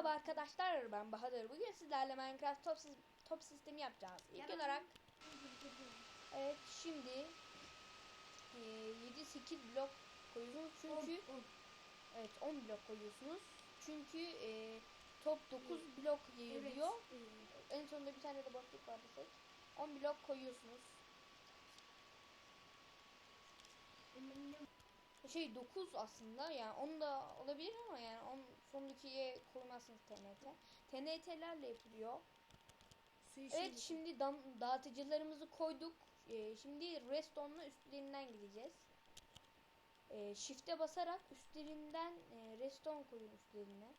Merhaba arkadaşlar ben Bahadır. Bugün sizlerle Minecraft top, top sistemi yapacağız. İlk Ya- olarak evet şimdi e, 7-8 blok koyuyorsunuz çünkü evet 10 blok koyuyorsunuz. Çünkü e, top 9 blok yayılıyor. En sonunda bir tane de boşluk var desek. 10 blok koyuyorsunuz. Şey 9 aslında yani 10 da olabilir ama yani 10 sonrakiye koymazsınız TNT. TNT'lerle yapılıyor. Evet şimdi dam- dağıtıcılarımızı koyduk. Ee, şimdi Redstone'la üstlerinden gideceğiz. Ee, shift'e basarak üstlerinden e, Redstone koyun üstlerine.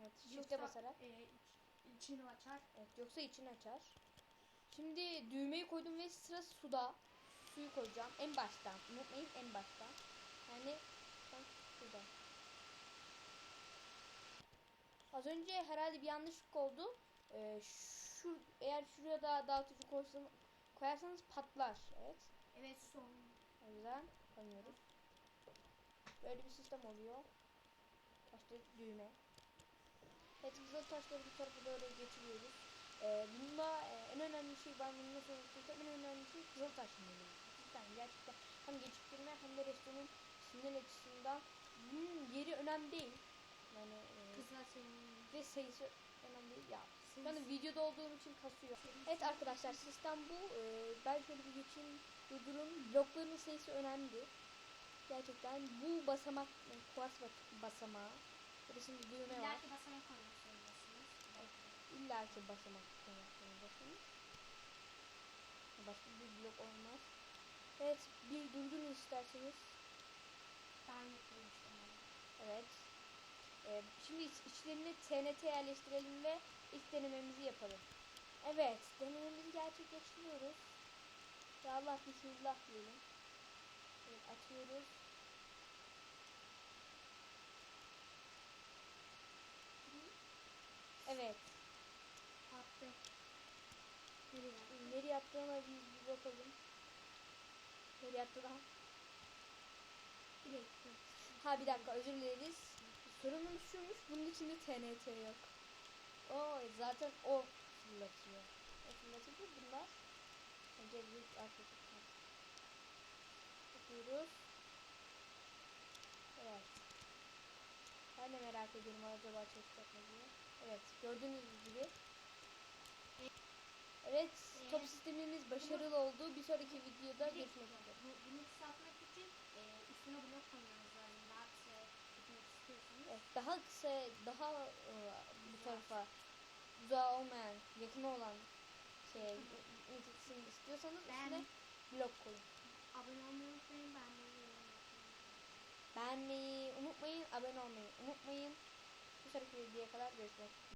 Evet shift'e basarak. E, iç- içini açar. Evet yoksa için açar. Şimdi düğmeyi koydum ve sıra suda. Suyu koyacağım en baştan. Unutmayın en baştan. Yani sen suda. Az önce herhalde bir yanlışlık oldu. Ee, şu eğer şuraya da dağıtıcı koysan, koyarsanız patlar. Evet. Evet son. O yüzden koyuyoruz. Böyle bir sistem oluyor. Taşları düğme. Evet kızıl taşları bir tarafa doğru getiriyoruz. Ee, bunda e, en önemli şey ben bunu nasıl unuttuysam en önemli şey kızıl taş. Cidden gerçekten hem geciktirme hem de restoranın sinir açısından bunun yeri önemli değil. Yani e, Kızlar senin. ve sayısı önemli değil ya. Sayısı- Ben de videoda olduğum için kasıyor. Evet arkadaşlar sistem bu. Ee, ben şöyle bir geçeyim durdurun. Blokların sayısı önemli. Gerçekten bu basamak, yani kuars bas- basamağı. Burasında düğme var. İleriki basana koymak zorundasınız. İlla ki basamak koymak zorundasınız. Başka bir blok olmaz. Evet bir durdurun isterseniz. Yıkılmıştım. Evet. Ee, şimdi iç- içlerine TNT yerleştirelim ve ilk denememizi yapalım. Evet, denememizi gerçekleştiriyoruz. Ya Allah bismillah diyelim. Evet, atıyoruz. Evet, Attı. Nereye attı? nereye attığına bir, bir bakalım. Nereye attı daha? Ha bir dakika özür dileriz. Sorunumuz şuymuş bunun içinde TNT yok. O zaten o fırlatıyor. O fırlatıyor bunlar. Önce büyük arkadaşlar. Yapıyoruz. Evet. Ben de merak ediyorum acaba çalışacak mı diye. Evet gördüğünüz gibi. Evet top sistemimiz başarılı oldu. Bir sonraki videoda görüşmek üzere. Bu, bunu kısaltmak için e, üstüne blok koymanız lazım. Daha kısa gitmek istiyorsanız. Evet, daha kısa, daha e, bu tarafa uzağa olmayan, yakın olan şey gitsin istiyorsanız Ben- üstüne blok koyun. Abone olmayı unutmayın. Yapmayı. Beğenmeyi unutmayın, abone olmayı unutmayın. Bir sonraki videoya kadar görüşmek.